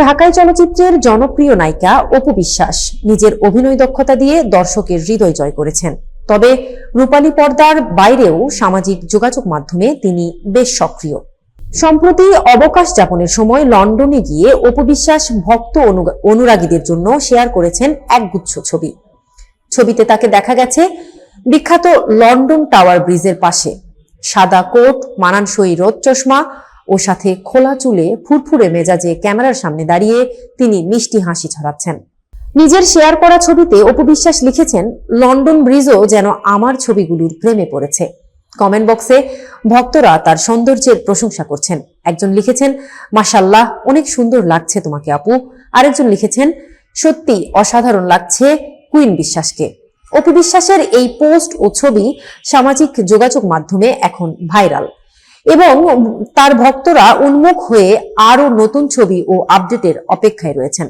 ঢাকায় চলচ্চিত্রের জনপ্রিয় নায়িকা অপু বিশ্বাস নিজের অভিনয় দক্ষতা দিয়ে দর্শকের হৃদয় জয় করেছেন। তবে রূপালী পর্দার বাইরেও সামাজিক যোগাযোগ মাধ্যমে তিনি বেশ সক্রিয়। সম্প্রতি অবকাশ যাপনের সময় লন্ডনে গিয়ে অপু বিশ্বাস ভক্ত অনুরাগীদের জন্য শেয়ার করেছেন একগুচ্ছ ছবি। ছবিতে তাকে দেখা গেছে বিখ্যাত লন্ডন টাওয়ার ব্রিজের পাশে। সাদা কোট, মানানসই রোদ চশমা ও সাথে খোলা চুলে ফুরফুরে মেজাজে ক্যামেরার সামনে দাঁড়িয়ে তিনি মিষ্টি হাসি ছড়াচ্ছেন। নিজের শেয়ার করা ছবিতে অপু বিশ্বাস লিখেছেন, লন্ডন ব্রিজও যেন আমার ছবিগুলোর প্রেমে পড়েছে। কমেন্ট বক্সে ভক্তরা তার সৌন্দর্যের প্রশংসা করছেন। একজন লিখেছেন মাসাল্লাহ অনেক সুন্দর লাগছে তোমাকে আপু। আরেকজন লিখেছেন, সত্যি অসাধারণ লাগছে কুইন বিশ্বাসকে। অপু বিশ্বাসের এই পোস্ট ও ছবি সামাজিক যোগাযোগ মাধ্যমে এখন ভাইরাল। এবং তার ভক্তরা উন্মুখ হয়ে আরও নতুন ছবি ও আপডেটের অপেক্ষায় রয়েছেন।